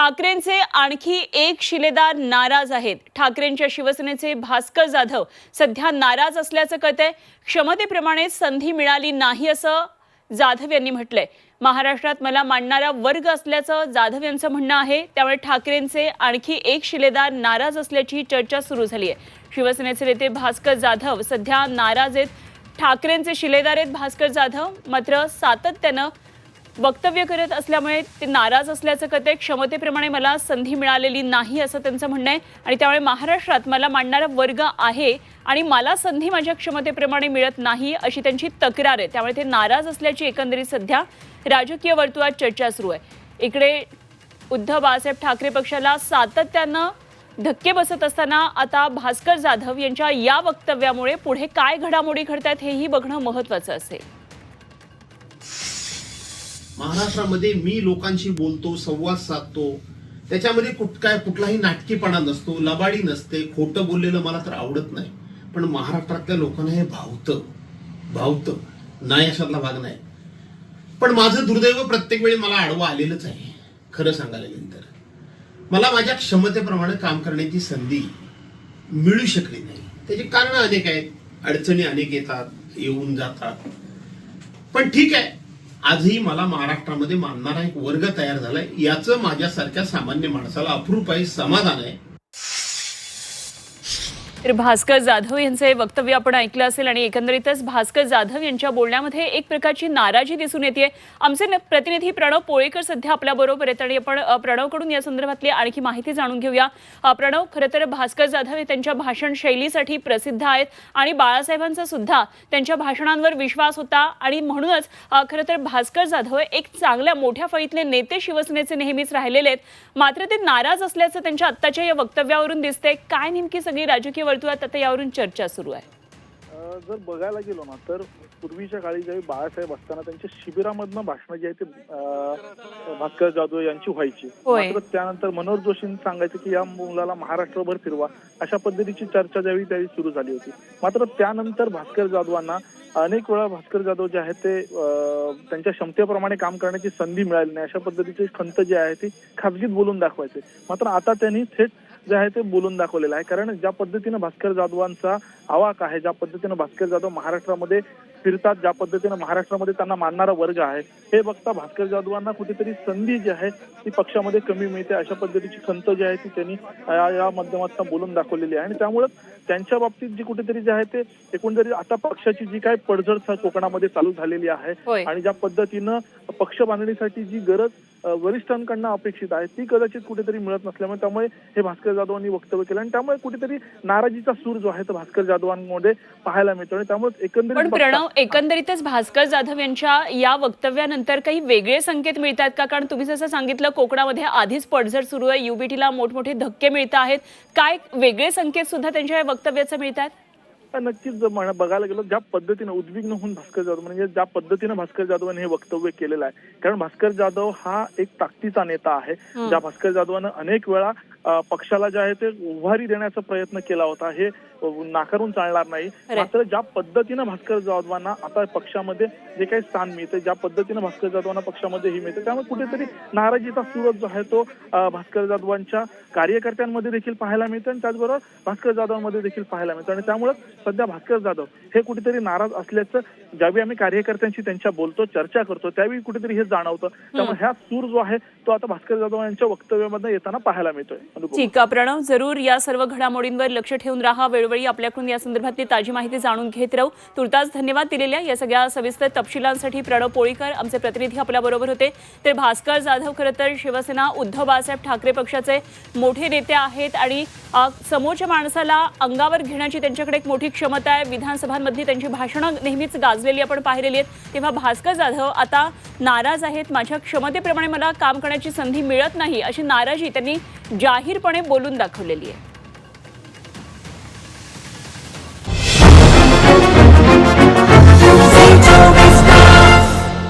ठाकरेंचे आणखी एक शिलेदार नाराज आहेत. ठाकरेंच्या शिवसेनेचे भास्कर जाधव सध्या नाराज असल्याचं कळतंय. क्षमतेप्रमाणे संधी मिळाली नाही असं जाधव यांनी म्हटलंय. महाराष्ट्रात मला मांडणारा वर्ग असल्याचं जाधव यांचं म्हणणं आहे. त्यामुळे ठाकरेंचे आणखी एक शिलेदार नाराज असल्याची चर्चा सुरू झाली आहे शिवसेनेचे नेते भास्कर जाधव सध्या नाराज आहेत. ठाकरेंचे शिलेदार आहेत भास्कर जाधव. मात्र सातत्यानं वक्तव्य करत असल्यामुळे ते नाराज असल्याचं कळतंय. क्षमतेप्रमाणे मला संधी मिळालेली नाही असं त्यांचं म्हणणं आहे. आणि त्यामुळे महाराष्ट्रात मला मांडणारा वर्ग आहे आणि मला संधी माझ्या क्षमतेप्रमाणे मिळत नाही अशी त्यांची तक्रार आहे. त्यामुळे ते नाराज असल्याची एकंदरीत सध्या राजकीय वर्तुळात चर्चा सुरू आहे. इकडे उद्धव बाळासाहेब ठाकरे पक्षाला सातत्यानं धक्के बसत असताना आता भास्कर जाधव यांच्या या वक्तव्यामुळे पुढे काय घडामोडी घडतात हेही बघणं महत्वाचं असेल. महाराष्ट्रामध्ये मी लोकांशी बोलतो संवाद साधतो. त्याच्यामध्ये कुठ काय कुठलाही नाटकीपणा नसतो लबाडी नसते. खोटं बोललेलं मला तर आवडत नाही. पण महाराष्ट्रातल्या लोकांना हे भावतं. भावतं. नाही अशातला भाग नाही. पण माझं दुर्दैव प्रत्येक वेळी मला आडवं आलेलंच आहे. खरं सांगायला गेलं तर मला माझ्या क्षमतेप्रमाणे काम करण्याची संधी मिळू शकली नाही. त्याची कारणं अनेक आहेत. अडचणी अनेक येतात येऊन जातात. पण ठीक आहे. आजही मला महाराष्ट्रामध्ये मानणारा एक वर्ग तयार झालाय. याचं माझ्यासारख्या सामान्य माणसाला अप्रूप आहे समाधान आहे. तर भास्कर जाधव यांचं हे वक्तव्य आपण ऐकलं असेल आणि एकंदरीतच भास्कर जाधव यांच्या बोलण्यामध्ये एक प्रकारची नाराजी दिसून येते आमचे प्रतिनिधी प्रणव पोळेकर सध्या आपल्याबरोबर आहेत आणि आपण प्रणवकडून या संदर्भातली आणखी माहिती जाणून घेऊया. प्रणव खरं तर भास्कर जाधव हे त्यांच्या भाषण शैलीसाठी प्रसिद्ध आहेत आणि बाळासाहेबांचा सुद्धा त्यांच्या भाषणांवर विश्वास होता आणि म्हणूनच खरं तर भास्कर जाधव हे एक चांगल्या मोठ्या फळीतले नेते शिवसेनेचे नेहमीच राहिलेले आहेत. मात्र ते नाराज असल्याचं त्यांच्या आत्ताच्या या वक्तव्यावरून दिसते काय नेमकी सगळी राजकीय वर्तुळात आता यावरून चर्चा सुरू आहे. जर बघायला गेलो ना तर पूर्वीच्या काळी ज्यावेळी बाळासाहेब असताना त्यांच्या शिबिरामधनं भाषणं जी आहेत ते भास्कर जाधव यांची व्हायची. मात्र त्यानंतर मनोहर जोशींनी सांगायचं की या मुलाला महाराष्ट्रभर फिरवा अशा पद्धतीची चर्चा ज्यावेळी त्यावेळी सुरू झाली होती. मात्र त्यानंतर भास्कर जाधवांना अनेक वेळा भास्कर जाधव जे आहेत ते त्यांच्या क्षमतेप्रमाणे काम करण्याची संधी मिळाली नाही अशा पद्धतीची खंत जी आहे ती खाजगीत बोलून दाखवायचे. मात्र आता त्यांनी थेट जे आहे ते बोलून दाखवलेलं आहे. कारण ज्या पद्धतीनं भास्कर जाधवांचा आवाक आहे ज्या पद्धतीनं भास्कर जाधव महाराष्ट्रामध्ये फिरतात ज्या पद्धतीनं महाराष्ट्रामध्ये त्यांना मानणारा वर्ग आहे हे बघता भास्कर जाधवांना कुठेतरी संधी जी आहे ती पक्षामध्ये कमी मिळते. अशा पद्धतीची खंत जी आहे ती त्यांनी या- माध्यमातून बोलून दाखवलेली आहे. आणि त्यामुळे त्यांच्या बाबतीत जी कुठेतरी जे आहे ते एकूण आता पक्षाची जी काही पडझड कोकणामध्ये चालू झालेली आहे आणि ज्या पद्धतीनं पक्ष बांधणीसाठी जी गरज वरिष्ठांकडनं अपेक्षित आहे ती कदाचित कुठेतरी मिळत नसल्यामुळे त्यामुळे हे भास्कर जाधवांनी वक्तव्य केलं आणि त्यामुळे कुठेतरी नाराजीचा सूर जो आहे तो भास्कर जाधवांमध्ये पाहायला मिळतो आणि त्यामुळे एकंदरीत प्रणव एकंदरीतच भास्कर जाधव यांच्या या वक्तव्यानंतर काही वेगळे संकेत मिळतात का? कारण तुम्ही जसं सांगितलं कोकणामध्ये आधीच पडझड सुरू आहे युबीटीला मोठमोठे धक्के मिळत आहेत. काय वेगळे संकेत सुद्धा त्यांच्या या वक्तव्याचं मिळतात? नक्कीच म्हणा- बघायला गेलं ज्या पद्धतीनं उद्विग्न होऊन भास्कर जाधव म्हणजे ज्या पद्धतीनं भास्कर जाधवांनी हे वक्तव्य केलेलं आहे कारण भास्कर जाधव हा एक ताकदीचा नेता आहे. ज्या भास्कर जाधवानं अनेक वेळा पक्षाला जे आहे ते उभारी देण्याचा प्रयत्न केला होता हे नाकारून चालणार नाही. मात्र ज्या पद्धतीनं भास्कर जाधवांना आता पक्षामध्ये जे काही स्थान मिळते ज्या पद्धतीनं भास्कर जाधवांना पक्षामध्ये ही मिळते त्यामुळे कुठेतरी नाराजीचा सूरज जो आहे तो भास्कर जाधवांच्या कार्यकर्त्यांमध्ये देखील पाहायला मिळतो आणि त्याचबरोबर भास्कर जाधवांमध्ये देखील पाहायला मिळतो आणि त्यामुळे सध्या भास्कर जाधव हे कुठेतरी नाराज असल्याचं ज्यावेळी आम्ही कार्यकर्त्यांशी त्यांच्या बोलतो चर्चा करतो त्यावेळी कुठेतरी हे जाणवतं. त्यामुळे ह्या सूर जो आहे तो आता भास्कर जाधव यांच्या वक्तव्यामध्ये येताना पाहायला मिळतोय. ठीक आहे प्रणव जरूर या सर्व घडामोडींवर लक्ष ठेवून राहा. वेळोवेळी आपल्याकडून या संदर्भातली ताजी माहिती जाणून घेत राहू. तुर्तास धन्यवाद दिलेल्या या सगळ्या सविस्तर तपशिलांसाठी प्रणव पोळीकर आमचे प्रतिनिधी आपल्याबरोबर होते. तर भास्कर जाधव खरं तर शिवसेना उद्धव बाळासाहेब ठाकरे पक्षाचे मोठे नेते आहेत आणि समोरच्या माणसाला अंगावर घेण्याची त्यांच्याकडे एक मोठी क्षमता आहे. विधानसभांमधली त्यांची भाषणं नेहमीच गाजलेली आपण पाहिलेली आहेत. तेव्हा भास्कर जाधव आता नाराज आहेत. माझ्या क्षमतेप्रमाणे मला काम करण्याची संधी मिळत नाही अशी नाराजी त्यांनी जाहीरपणे बोलून दाखवलेली आहे.